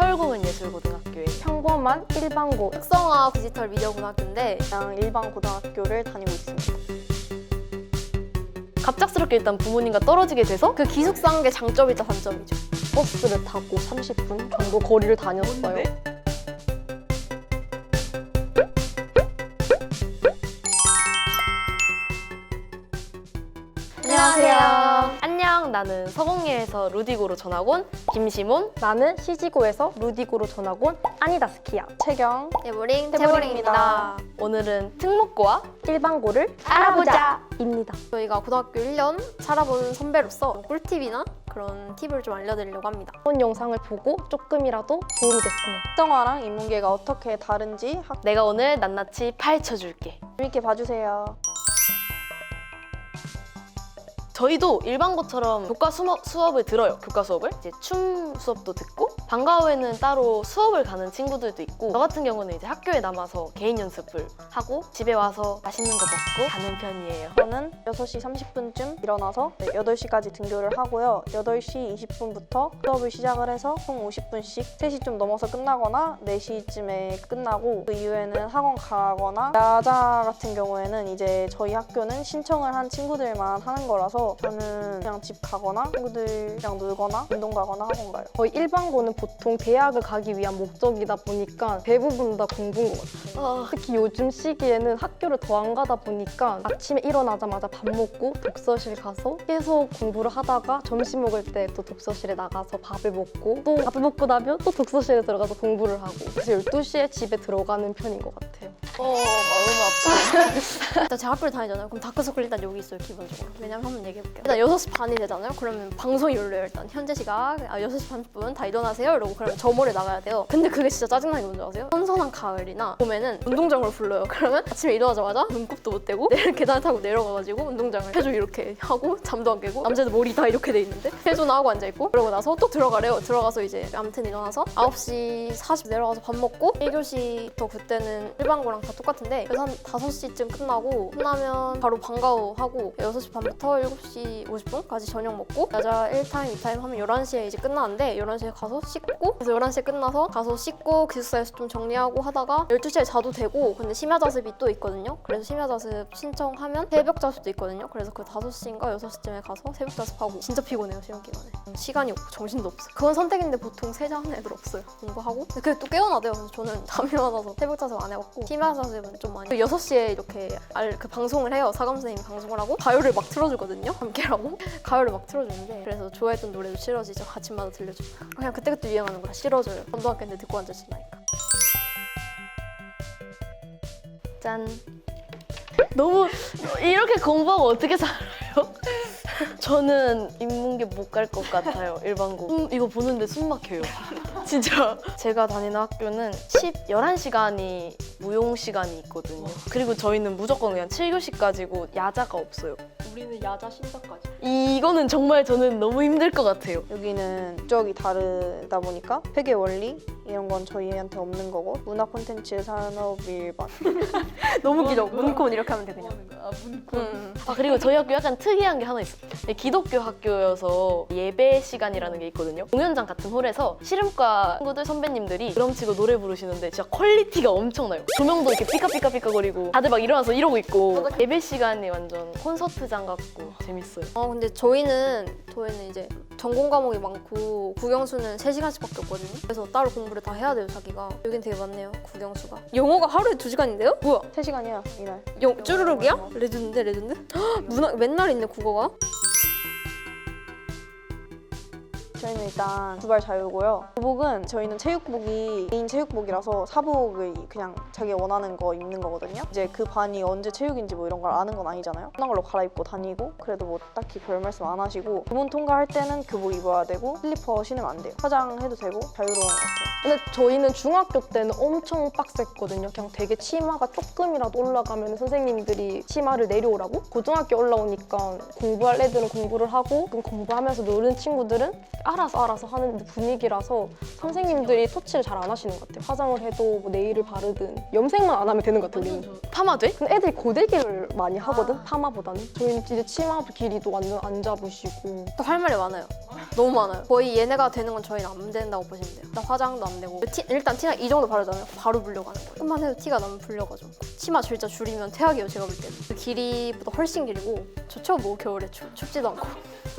설국은 예술고등학교에 평범한 일반고 특성화 디지털 미디어 고등학교인데 그냥 일반 고등학교를 다니고 있습니다. 갑작스럽게 일단 부모님과 떨어지게 돼서 그 기숙사인 게 장점이자 단점이죠. 버스를 타고 30분 정도 거리를 다녔어요. 안녕하세요. 안녕 나는 서공예에서 루디고로 전학 온 김시몬 나는 시지고에서 루디고로 전학 온 아니다스키야. 채경 태보링 태보링입니다. 오늘은 특목고와 일반고를 알아보자. 입니다. 저희가 고등학교 1년 살아본 선배로서 꿀팁이나 그런 팁을 좀 알려드리려고 합니다. 이번 영상을 보고 조금이라도 도움이 됐으면 특성화랑 인문계가 어떻게 다른지 학... 내가 오늘 낱낱이 파헤쳐줄게 재밌게 봐주세요. 저희도 일반고처럼 교과 수업, 수업을 들어요. 교과 수업을. 이제 춤 수업도 듣고 방과 후에는 따로 수업을 가는 친구들도 있고 저 같은 경우는 이제 학교에 남아서 개인 연습을 하고 집에 와서 맛있는 거 먹고 가는 편이에요. 저는 6시 30분쯤 일어나서 8시까지 등교를 하고요. 8시 20분부터 수업을 시작을 해서 총 50분씩 3시 좀 넘어서 끝나거나 4시쯤에 끝나고 그 이후에는 학원 가거나 야자 같은 경우에는 이제 저희 학교는 신청을 한 친구들만 하는 거라서 저는 그냥 집 가거나 친구들이랑 놀거나 운동 가거나 학원 가요. 거의 일반고는 보통 대학을 가기 위한 목적이다 보니까 대부분 다 공부인 것 같아요. 아, 특히 요즘 시기에는 학교를 더 안 가다 보니까 아침에 일어나자마자 밥 먹고 독서실 가서 계속 공부를 하다가 점심 먹을 때 또 독서실에 나가서 밥을 먹고 또 밥을 먹고 나면 또 독서실에 들어가서 공부를 하고 그래서 12시에 집에 들어가는 편인 것 같아요. 어, 마음 아파. 일단 제가 학교를 다니잖아요. 그럼 다크서클 일단 여기 있어요, 기본적으로. 왜냐면 한번 얘기해볼게요. 일단 6시 반이 되잖아요. 그러면 방송이 열려요, 일단. 현재 시각 아, 6시 반 분 다 일어나세요. 이러고 그러면 저 모레 나가야 돼요. 근데 그게 진짜 짜증나는 게 뭔지 아세요? 선선한 가을이나 봄에는 운동장으로 불러요. 그러면 아침에 일어나자마자 눈곱도 못 떼고 내려 계단 타고 내려가가지고 운동장을 해줘 이렇게 하고 잠도 안 깨고 남자들 머리 다 이렇게 돼 있는데 해줘나 하고 앉아있고 그러고 나서 또 들어가래요. 들어가서 이제 아무튼 일어나서 9시 40 내려가서 밥 먹고 1교시부터 그때는 일반고랑 다 똑같은데 그래서 한 5시쯤 끝나고 끝나면 바로 방과후 하고 6시 반부터 7시 50분까지 저녁 먹고 여자 1타임, 2타임 하면 11시에 이제 끝나는데 11시에 가서 씻고 그래서 11시에 끝나서 가서 씻고 기숙사에서 좀 정리하고 하다가 12시에 자도 되고 근데 심야 자습이 또 있거든요. 그래서 심야 자습 신청하면 새벽 자습도 있거든요. 그래서 그 5시인가 6시쯤에 가서 새벽 자습하고 진짜 피곤해요 시험 기간에. 시간이 없고 정신도 없어 그건 선택인데 보통 세자 하는 애들 없어요. 공부하고. 근데 그게 또 깨어나대요. 그래서 저는 잠 일어나서 새벽 자습 안 해봤고 심야 자습은 좀 많이. 6시에 이렇게 알, 그 방송을 해요. 사감 선생님이 방송을 하고. 가요를 막 틀어주거든요. 함께라고. 가요를 막 틀어주는데. 그래서 좋아했던 노래도 싫어지죠. 아침마다 들려줘 그냥 그때그때 유행하는 거라 싫어져요. 전도학교 인데 듣고 앉아있으니까. 짠. 너무 이렇게 공부하고 어떻게 살아요? 저는 인문계 못 갈 것 같아요 일반고. 음, 이거 보는데 숨 막혀요. 진짜. 제가 다니는 학교는 10, 11시간이 무용 시간이 있거든요. 그리고 저희는 무조건 그냥 7교시까지고 야자가 없어요. 우리는 야자 신사까지. 이거는 정말 저는 너무 힘들 것 같아요. 여기는 국적이 다르다 보니까 회계 원리 이런 건 저희한테 없는 거고 문화 콘텐츠 산업 일반 너무 길어 문콘 이렇게 하면 돼 그냥 음. 아 그리고 저희 학교 약간 특이한 게 하나 있어요. 기독교 학교여서 예배 시간이라는 게 있거든요. 공연장 같은 홀에서 씨름과 친구들 선배님들이 드럼 치고 노래 부르시는데 진짜 퀄리티가 엄청나요. 조명도 이렇게 피카피카피카거리고 다들 막 일어나서 이러고 있고 예배 시간이 완전 콘서트장 같고 재밌어요. 어 근데 저희는 저희는 이제 전공 과목이 많고 국영수는 3시간씩밖에 없거든요. 그래서 따로 공부를 다 해야 돼요 자기가. 여긴 되게 많네요 국영수가. 영어가 하루에 2시간인데요? 뭐야 3시간이야 이날. 영, 쭈루룩이야? 레전드 레전드? 헉, 문화 맨날 있네 국어가 저희는 일단 두발 자유고요. 교복은 저희는 체육복이 개인 체육복이라서 사복을 그냥 자기 원하는 거 입는 거거든요. 이제 그 반이 언제 체육인지 뭐 이런 걸 아는 건 아니잖아요. 편한 걸로 갈아입고 다니고 그래도 뭐 딱히 별 말씀 안 하시고 기본 통과할 때는 교복 입어야 되고 슬리퍼 신으면 안 돼요. 화장해도 되고 자유로운 것 같아요. 근데 저희는 중학교 때는 엄청 빡셌거든요. 그냥 되게 치마가 조금이라도 올라가면 선생님들이 치마를 내려오라고. 고등학교 올라오니까 공부할 애들은 공부를 하고 공부하면서 노는 친구들은 알아서 알아서 하는 분위기라서 선생님들이 터치를 잘 안 하시는 것 같아요. 화장을 해도 뭐 네일을 바르든 염색만 안 하면 되는 것 같아요. 우리는. 파마 돼? 근데 애들이 고데기를 많이 하거든 파마보다는. 저희는 이제 치마 길이도 완전 안 잡으시고 또할 말이 많아요 너무 많아요. 거의 얘네가 되는 건 저희는 안 된다고 보시면 돼요. 일단 화장도 안 되고 티- 일단 티나 이 정도 바르잖아요. 바로 불려가는 거예요. 끝만 해도 티가 너무 불려가지고 치마 진짜 줄이면 퇴학이에요. 제가 볼 때는 그 길이보다 훨씬 길고 좋죠. 뭐 겨울에 추, 춥지도 않고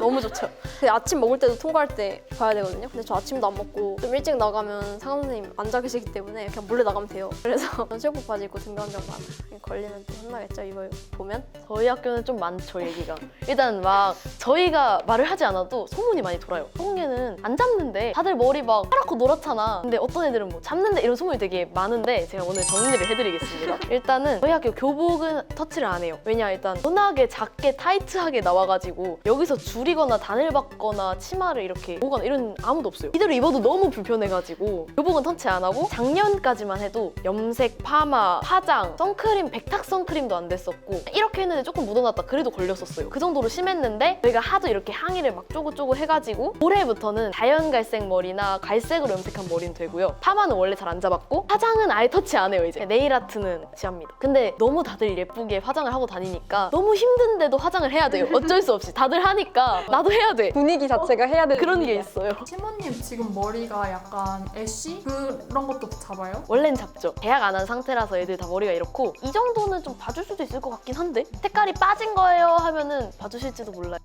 너무 좋죠. 근데 아침 먹을 때도 통과할 때 봐야 되거든요. 근데 저 아침도 안 먹고 좀 일찍 나가면 상암 선생님 앉아 계시기 때문에 그냥 몰래 나가면 돼요. 그래서 전 체육복 바지 입고 등교한 적 많아요. 걸리면 또 혼나겠죠. 이거 보면 저희 학교는 좀 많죠 얘기가 일단 막 저희가 말을 하지 않아도 소문이 많이 돌아요 소문에는 안 잡는데 다들 머리 막 파랗고 노랗잖아 근데 어떤 애들은 뭐 잡는데 이런 소문이 되게 많은데 제가 오늘 정리를 해드리겠습니다 일단은 저희 학교 교복은 터치를 안 해요 왜냐 일단 워낙에 작게 타이트하게 나와가지고 여기서 줄 이거나 단을 받거나 치마를 이렇게 보거나 이런 아무도 없어요. 이대로 입어도 너무 불편해가지고 교복은 터치 안 하고 작년까지만 해도 염색, 파마, 화장, 선크림, 백탁 선크림도 안 됐었고 이렇게 했는데 조금 묻어났다 그래도 걸렸었어요. 그 정도로 심했는데 저희가 하도 이렇게 항의를 막 쪼고쪼고 해가지고 올해부터는 자연갈색 머리나 갈색으로 염색한 머리는 되고요. 파마는 원래 잘 안 잡았고 화장은 아예 터치 안 해요 이제. 네일 아트는 지합니다. 근데 너무 다들 예쁘게 화장을 하고 다니니까 너무 힘든데도 화장을 해야 돼요. 어쩔 수 없이. 다들 하니까 나도 해야 돼 분위기 자체가 해야 되는 그런 게 있어요 시모님 지금 머리가 약간 애쉬 그런 것도 잡아요? 원래는 잡죠. 계약 안 한 상태라서 애들 다 머리가 이렇고 이 정도는 좀 봐줄 수도 있을 것 같긴 한데 색깔이 빠진 거예요 하면은 봐주실지도 몰라요.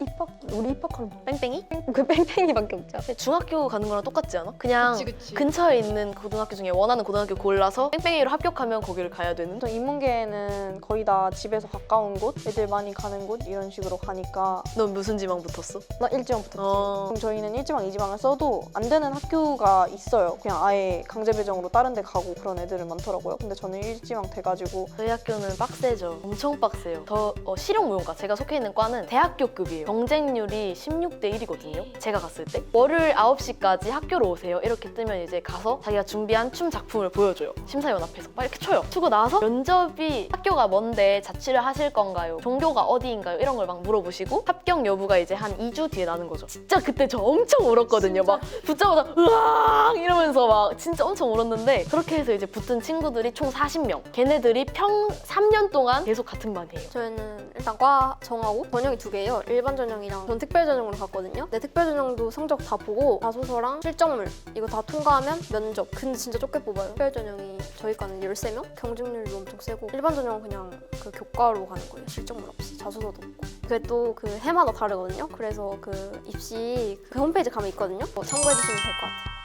입학 우리 입학하는 거. 뺑뺑이? 그 뺑뺑이밖에 없죠. 근데 중학교 가는 거랑 똑같지 않아? 그냥 그치, 그치. 근처에 있는 고등학교 중에 원하는 고등학교 골라서 뺑뺑이로 합격하면 거기를 가야 되는? 또 인문계는 거의 다 집에서 가까운 곳, 애들 많이 가는 곳 이런 식으로 가니까 넌 무슨 지망 붙었어? 나 일지망 붙었지. 어... 그럼 저희는 일지망, 이지망을 써도 안 되는 학교가 있어요. 그냥 아예 강제 배정으로 다른 데 가고 그런 애들은 많더라고요. 근데 저는 일지망 돼가지고 저희 학교는 빡세죠. 엄청 빡세요. 더 어, 실용무용과 제가 속해 있는 과는 대학교급이에요. 경쟁률이 16대 1이거든요. 제가 갔을 때 월요일 9시까지 학교로 오세요. 이렇게 뜨면 이제 가서 자기가 준비한 춤 작품을 보여줘요. 심사위원 앞에서 막 이렇게 춰요. 추고 나서 면접이 학교가 뭔데 자취를 하실 건가요? 종교가 어디인가요? 이런 걸 막 물어보시고 합격 여부가 이제 한 2주 뒤에 나는 거죠. 진짜 그때 저 엄청 울었거든요. 막 붙자마자 으앙 이러면서 막 진짜 엄청 울었는데 그렇게 해서 이제 붙은 친구들이 총 40명. 걔네들이 평 3년 동안 계속 같은 반이에요. 저희는 일단 과 정하고 전형이 두 개예요. 일반 전형이랑 전 특별 전형으로 갔거든요. 근데 특별 전형도 성적 다 보고 자소서랑 실적물 이거 다 통과하면 면접. 근데 진짜 좁게 뽑아요. 특별 전형이 저희 과는 13명? 경쟁률도 엄청 세고 일반 전형은 그냥 그 교과로 가는 거예요. 실적물 없이 자소서도 없고. 그게 또 그 해마다 다르거든요. 그래서 그 입시 그 홈페이지 가면 있거든요. 뭐 참고해 주시면 될 것 같아요.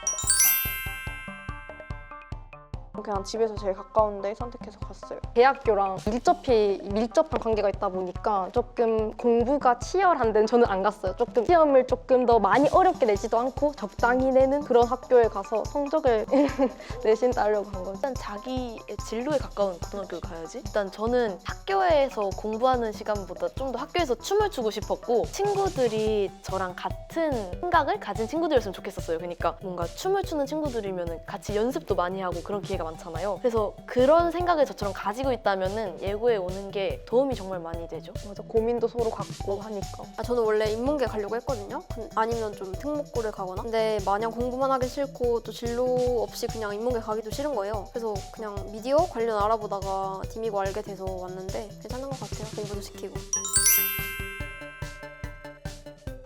그냥 집에서 제일 가까운 데 선택해서 갔어요. 대학교랑 밀접히 밀접한 관계가 있다 보니까 조금 공부가 치열한 데는 저는 안 갔어요. 조금 시험을 조금 더 많이 어렵게 내지도 않고 적당히 내는 그런 학교에 가서 성적을 내신 따려고 한 거죠. 일단 자기의 진로에 가까운 고등학교를 가야지. 일단 저는 학교에서 공부하는 시간보다 좀 더 학교에서 춤을 추고 싶었고 친구들이 저랑 같은 생각을 가진 친구들이었으면 좋겠었어요. 그러니까 뭔가 춤을 추는 친구들이면 같이 연습도 많이 하고 그런 기회가 많잖아요. 그래서 그런 생각을 저처럼 가지고 있다면 예고에 오는 게 도움이 정말 많이 되죠. 맞아 고민도 서로 갖고 하니까. 아, 저는 원래 인문계 가려고 했거든요. 근- 아니면 좀 특목고를 가거나. 근데 마냥 공부만 하기 싫고 또 진로 없이 그냥 인문계 가기도 싫은 거예요. 그래서 그냥 미디어 관련 알아보다가 디미고 알게 돼서 왔는데 괜찮은 것 같아요. 공부도 시키고.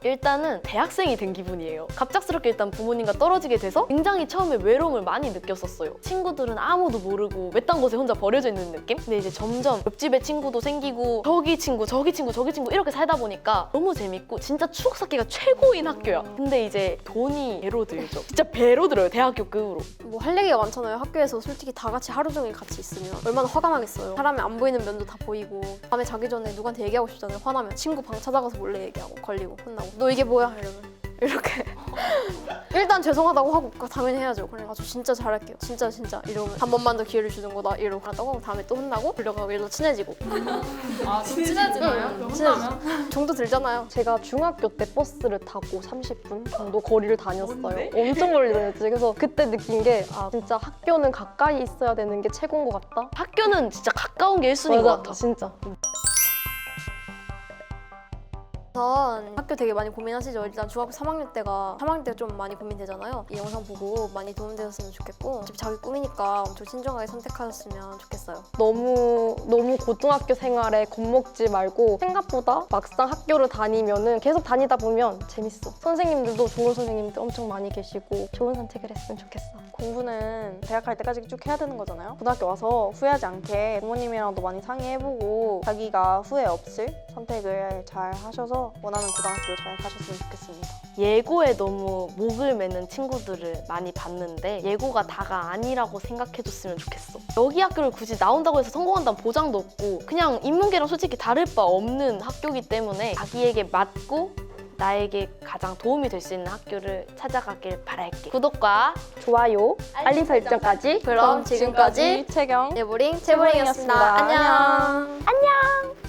일단은 대학생이 된 기분이에요. 갑작스럽게 일단 부모님과 떨어지게 돼서 굉장히 처음에 외로움을 많이 느꼈었어요. 친구들은 아무도 모르고 외딴 곳에 혼자 버려져 있는 느낌? 근데 이제 점점 옆집에 친구도 생기고 저기 친구, 저기 친구, 저기 친구 이렇게 살다 보니까 너무 재밌고 진짜 추억 쌓기가 최고인 학교야. 근데 이제 돈이 배로 들죠. 진짜 배로 들어요, 대학교 급으로. 뭐 할 얘기가 많잖아요. 학교에서 솔직히 다 같이 하루 종일 같이 있으면 얼마나 화가 나겠어요. 사람이 안 보이는 면도 다 보이고 밤에 자기 전에 누구한테 얘기하고 싶잖아요. 화나면 친구 방 찾아가서 몰래 얘기하고 걸리고 혼나고 너 이게 뭐야 이러면 이렇게 일단 죄송하다고 하고 그거 당연히 해야죠. 그래 아저 진짜 잘할게요. 진짜 진짜 이러면 한 번만 더 기회를 주는 거다 이러고 하다가 다음에 또 혼나고 불려가고 이러다 친해지고 아, 좀 친해지나요? 응, 그 친해지- 혼나면? 정도 들잖아요. 제가 중학교 때 버스를 타고 30분 정도 거리를 다녔어요. 뭔데? 엄청 멀리 다녔지. 그래서 그때 느낀 게 아 진짜 학교는 가까이 있어야 되는 게 최고인 것 같다. 학교는 진짜 가까운 게 1순위인 것 같아. 진짜. 우선 학교 되게 많이 고민하시죠. 일단 중학교 3학년 때가 3학년 때가 좀 많이 고민되잖아요. 이 영상 보고 많이 도움되었으면 좋겠고 어차피 자기 꿈이니까 엄청 신중하게 선택하셨으면 좋겠어요. 너무 너무 고등학교 생활에 겁먹지 말고 생각보다 막상 학교를 다니면은 계속 다니다 보면 재밌어. 선생님들도 좋은 선생님들 엄청 많이 계시고 좋은 선택을 했으면 좋겠어. 공부는 대학 갈 때까지 쭉 해야 되는 거잖아요. 고등학교 와서 후회하지 않게 부모님이랑도 많이 상의해보고 자기가 후회 없을 선택을 잘 하셔서 원하는 고등학교 잘 가셨으면 좋겠습니다. 예고에 너무 목을 매는 친구들을 많이 봤는데 예고가 다가 아니라고 생각해줬으면 좋겠어. 여기 학교를 굳이 나온다고 해서 성공한다는 보장도 없고 그냥 인문계랑 솔직히 다를 바 없는 학교이기 때문에 자기에게 맞고 나에게 가장 도움이 될 수 있는 학교를 찾아가길 바랄게. 구독과 좋아요, 알림 설정까지. 그럼 지금까지 최경 예보링 채보링이었습니다. 채보링이었습니다. 안녕. 안녕.